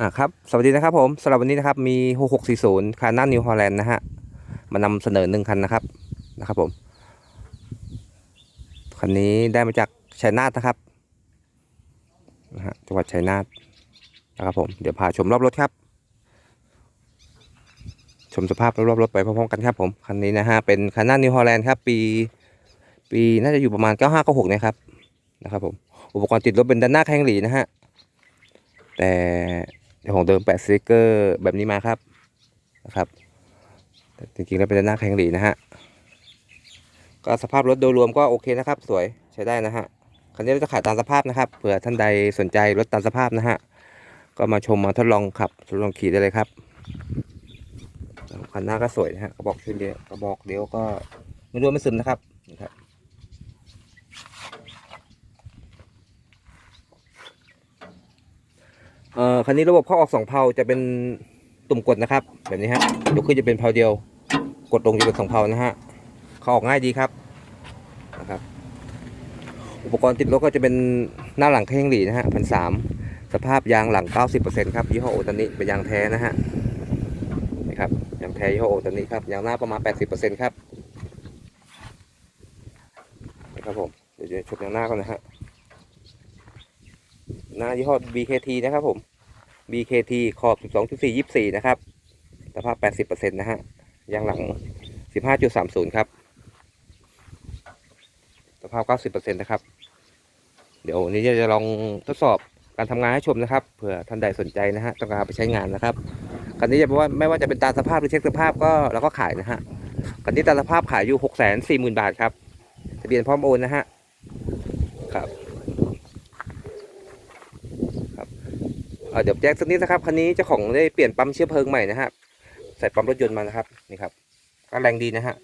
อ่าครับ สวัสดีนะครับผมสำหรับวันนี้นะครับมี 6640 คาน่านิวฮอลแลนด์นะฮะ มานำเสนอหนึ่งคันนะครับ นะครับผม คันนี้ได้มาจากชัยนาทนะครับนะฮะจังหวัดชัยนาทนะครับผม เดี๋ยวพาชมรอบรถครับ ชมสภาพรอบรถไปพร้อมๆกันครับผม คันนี้นะฮะ เป็นคาน่านิวฮอลแลนด์ครับ ปี ปีน่าจะอยู่ประมาณ 9596นะครับ นะครับผม อุปกรณ์ติดรถเป็นด้านหน้าแข้งหลีนะฮะ แต่ เจ้าของเดิมแปะสติกเกอร์แบบนี้มาครับนะครับจริงๆแล้วเป็นด้านหน้าแข้งหลีนะฮะก็สภาพรถโดยรวมก็โอเคนะครับ สวยใช้ได้นะฮะคันนี้เราจะขายตามสภาพนะครับเผื่อท่านใดสนใจรถตามสภาพนะฮะก็มาชมมาทดลองขับทดลองขี่ได้เลยครับคันหน้าก็สวยนะฮะกระบอกช่วยเดียวกระบอกเดียวก็ไม่รั่วไม่ซึมนะครับนะครับ เอ่อคันนี้ระบบเข้าออกสองเพลาจะเป็นตุ่มกดนะครับ แบบนี้ฮะยกขึ้นจะเป็นเพลาเดียว กดลงจะเป็นสองเพลานะฮะเข้าออกง่ายดีครับนะครับ อุปกรณ์ติดรถก็จะเป็นหน้าหลังแข้งหลีนะฮะพันสามสภาพยางหลัง 90%ครับยี่ห้อโอตานิเป็นยางแท้นะฮะนี่ครับยางแท้ยี่ห้อโอตานิครับยางหน้าประมาณ 80%ครับนะครับผมเดี๋ยวจะชมยางหน้าก่อนนะฮะหน้ายี่ห้อ BKT นะครับผม BKT ขอบ 12.4 24 นะครับ สภาพ 80%นะฮะ ยางหลัง 15.30 ครับ สภาพ 90%นะครับ เดี๋ยววันนี้จะลองทดสอบการทำงานให้ชมนะครับ เผื่อท่านใดสนใจนะฮะ ต้องการไปใช้งานนะครับคันนี้จะบอกว่าไม่ว่าจะเป็นตาสภาพหรือเช็คสภาพก็เราก็ขายนะฮะคันนี้ตาสภาพขายอยู่ 640,000 บาทครับ ทะเบียนพร้อมโอนนะฮะ ครับ เดี๋ยวแจ้งสักนิดนะครับคันนี้เจ้าของได้เปลี่ยนปั๊มเชื้อเพลิงใหม่นะครับใส่ปั๊มรถยนต์มานะครับนี่ครับก็แรงดีนะฮะ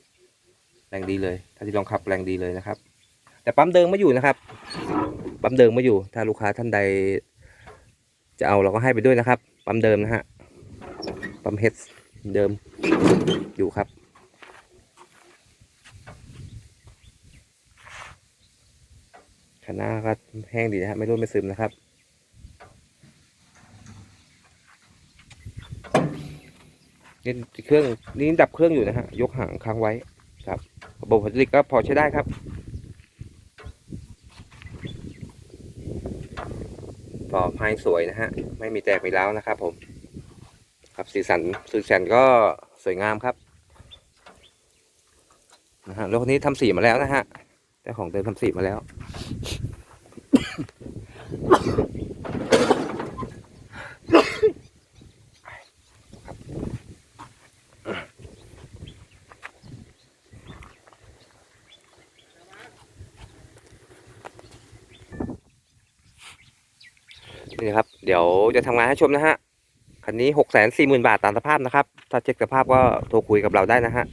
แรงดีเลย ถ้าที่ลองขับแรงดีเลยนะครับ แต่ปั๊มเดิมไม่อยู่นะครับ ปั๊มเดิมไม่อยู่ ถ้าลูกค้าท่านใด จะเอาเราก็ให้ไปด้วยนะครับ ปั๊มเดิมนะฮะปั๊มเฮดเดิมอยู่ครับขางหนาก็แห้งดีนะฮะไม่ร่วนไม่ซึมนะครับ นี่เครื่องนี่ดับเครื่องอยู่นะฮะ ยกหางค้างไว้ครับระบบไฮดรอลิกก็พอใช้ได้ครับ ต่อไม้สวยนะฮะ ไม่มีแตกมีร้าวนะครับผม ครับสีสันสีสันก็สวยงามครับนะฮะรถคันนี้ทำสีมาแล้วนะฮะเจ้าของเดิมทำสีมาแล้ว นี่นะครับ เดี๋ยวจะทำงานให้ชมนะฮะ คันนี้หกแสนสี่หมื่นบาทตามสภาพนะครับ ถ้าเช็คสภาพก็โทรคุยกับเราได้นะฮะ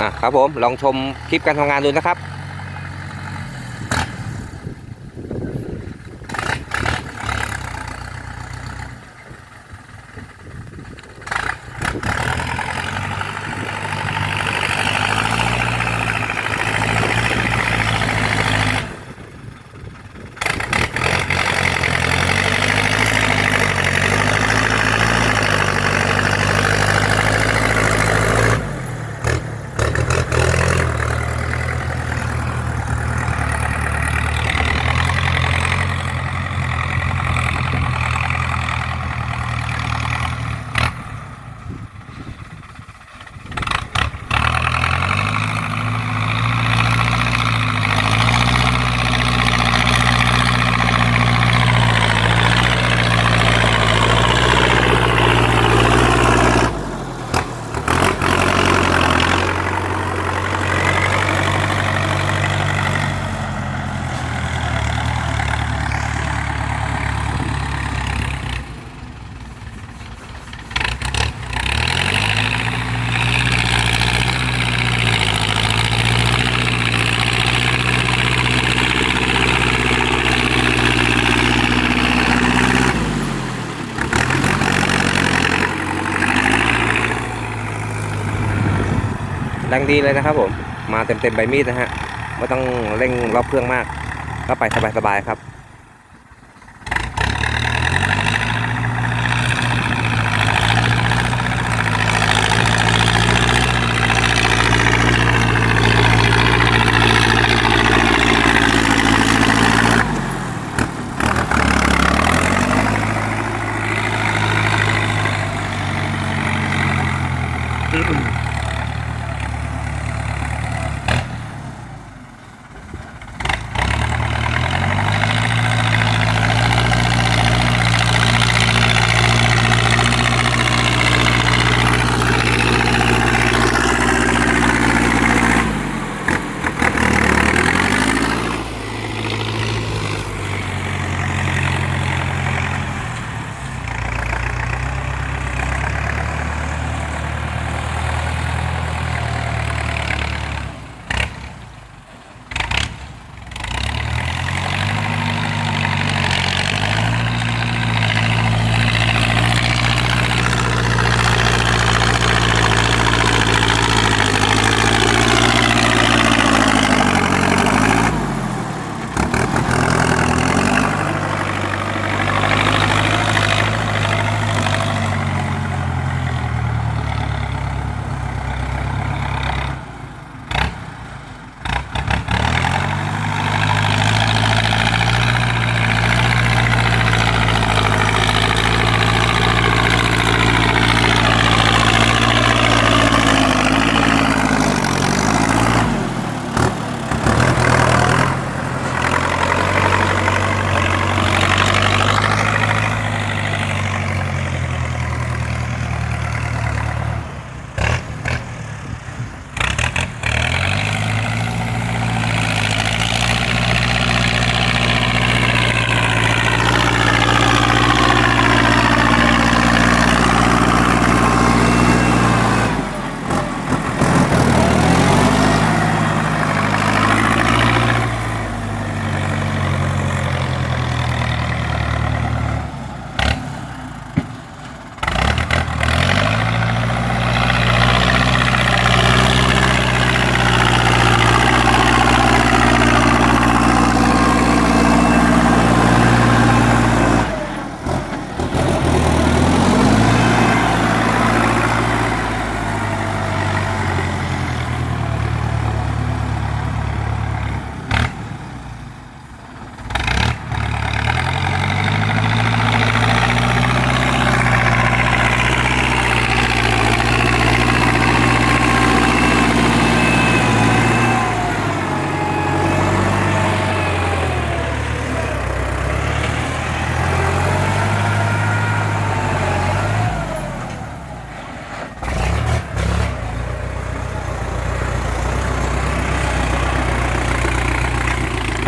อะครับผม ลองชมคลิปการทำงานดูนะครับ งดีเลยนะครับผม มาเต็มเต็มๆใบมีดนะฮะ ไม่ต้องเร่งรอบเครื่องมาก ก็ไปสบายๆครับ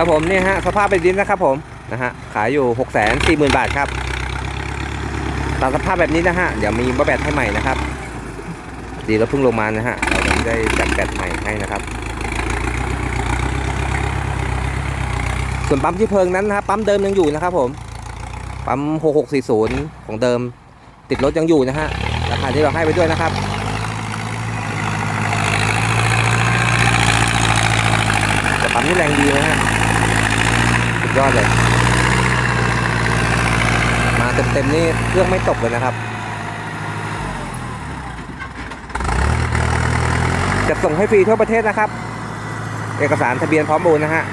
ครับผมเนี่ยฮะสภาพเป็นดินนะครับผมนะฮะขายอยู่6กแสนสี่หมื่นบาทครับตามสภาพแบบนี้นะฮะเดี๋ยวมีบะแบตให้ใหม่นะครับ ดีแล้วเพิ่งลงมานะฮะเราได้จัดแบตใหม่ให้นะครับ ส่วนปั๊มที่เพิงนั้นนะครับปั๊มเดิมยังอยู่นะครับผมปั๊ม6640 ของเดิม ติดรถยังอยู่นะฮะราคาที่เราให้ไปด้วยนะครับแต่ปั๊มนี่แรงดีนะฮะ ยอดเลย มาเต็มๆนี่เครื่องไม่ตกเลยนะครับ จะส่งให้ฟรีทั่วประเทศนะครับ เอกสารทะเบียนพร้อมโอนนะฮะ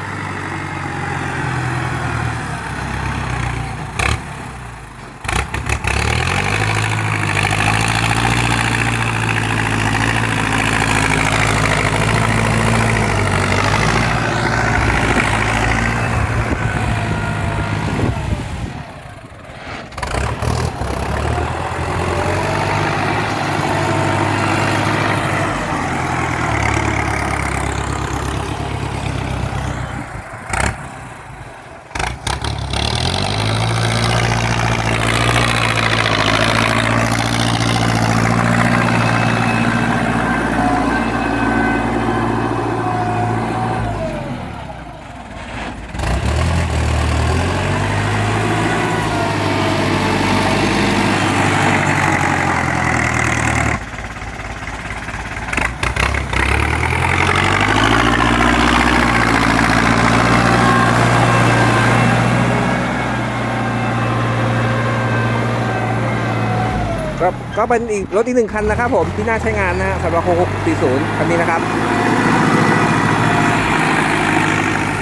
ก็เป็นอีกรถอีกหนึ่งคันนะครับผมที่น่าใช้งานนะฮะสำหรับ6640คันนี้นะครับ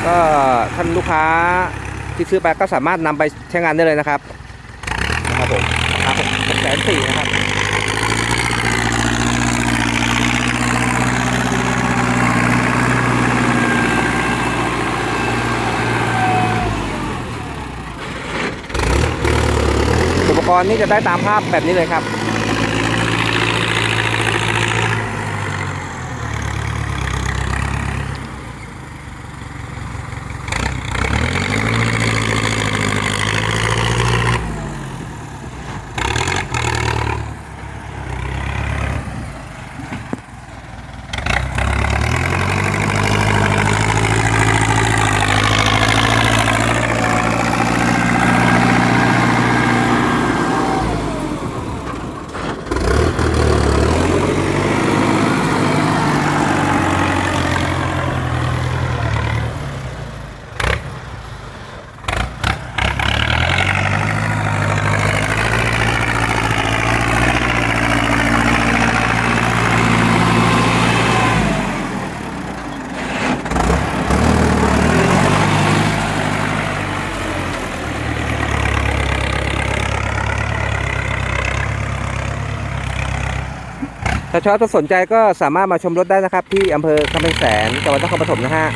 ก็ท่านลูกค้าที่ซื้อไปก็สามารถนำไปใช้งานได้เลยนะครับนะครับผมราคาหกแสนสี่นะครับอุปกรณ์นี่จะได้ตามภาพแบบนี้เลยครับ ชอบถ้าสนใจก็สามารถมาชมรถได้นะครับ ที่อำเภอคำเป็นแสนจังหวัดนครปฐมนะฮะ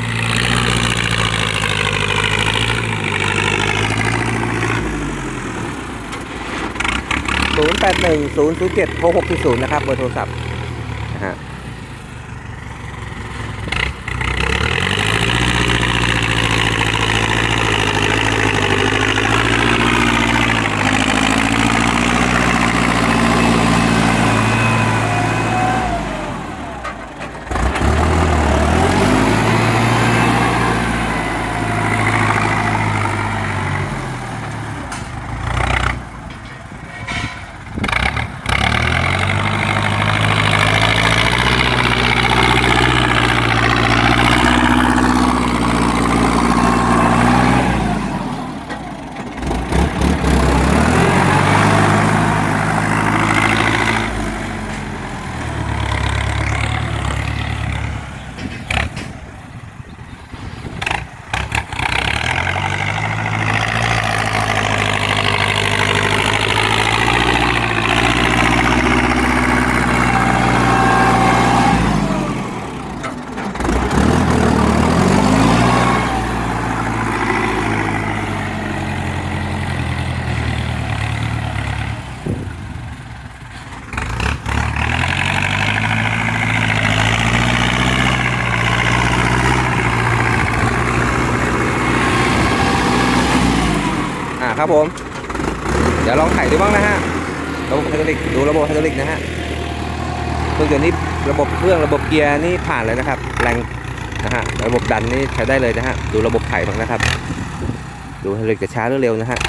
0 8 1 0 0 7 6 6 0นะครับเบอร์โทรศัพท์นะฮะ ผมเดี๋ยวลองไถ่ดูบ้างนะฮะระบบไฮดรอลิกดูระบบไฮดรอลิกนะฮะเครื่องยนต์นี่ระบบเครื่องระบบเกียร์นี่ผ่านเลยนะครับแรงนะฮะระบบดันนี่ใช้ได้เลยนะฮะดูระบบไถ่บ้างนะครับ ดูไฮดรอลิกจะช้าหรือเร็วนะฮะ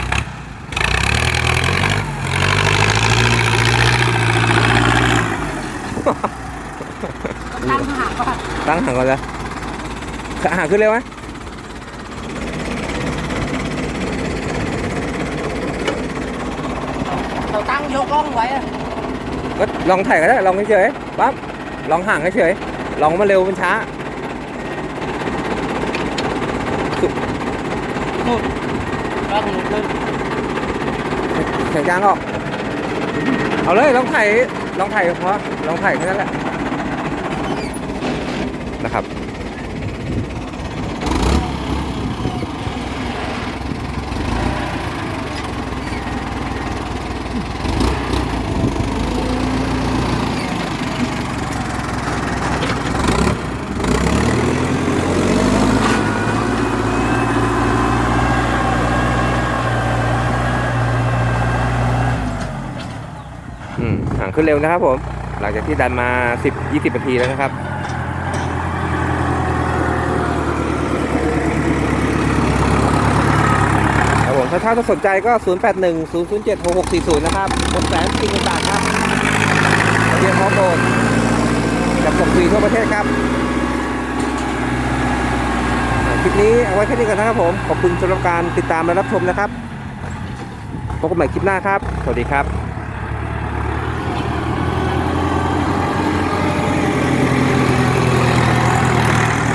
ตั้งหางก่อนตั้งห่างก่อนเลยห่างขึ้นเร็วไหม เราตั้งยกล่องไว้อะก็ลองถ่ายก็ได้ลองเฉยๆปั๊บลองห่างเฉยๆลองมาเร็วมันช้าแล้วคุณขึ้นเสียงกลางออก เอาเลยลองถ่ายลองถ่ายเพราะลองถ่ายแค่นั้นแหละนะครับ ขึ้นเร็วนะครับผม หลังจากที่ดันมา 10 20นาทีแล้วนะครับครับผมถ้าถ้าสนใจก็ 0 8 1 0 0 7 6 6 4 0 นะครับหมดแสนจริงต่างครับเบียนพร้อมโอนจับส่งฟรีทั่วประเทศครับคลิปนี้เอาไว้แค่นี้ก่อนนะครับผม ขอบคุณสำหรับการติดตามและรับชมนะครับ พบกันใหม่คลิปหน้าครับ สวัสดีครับ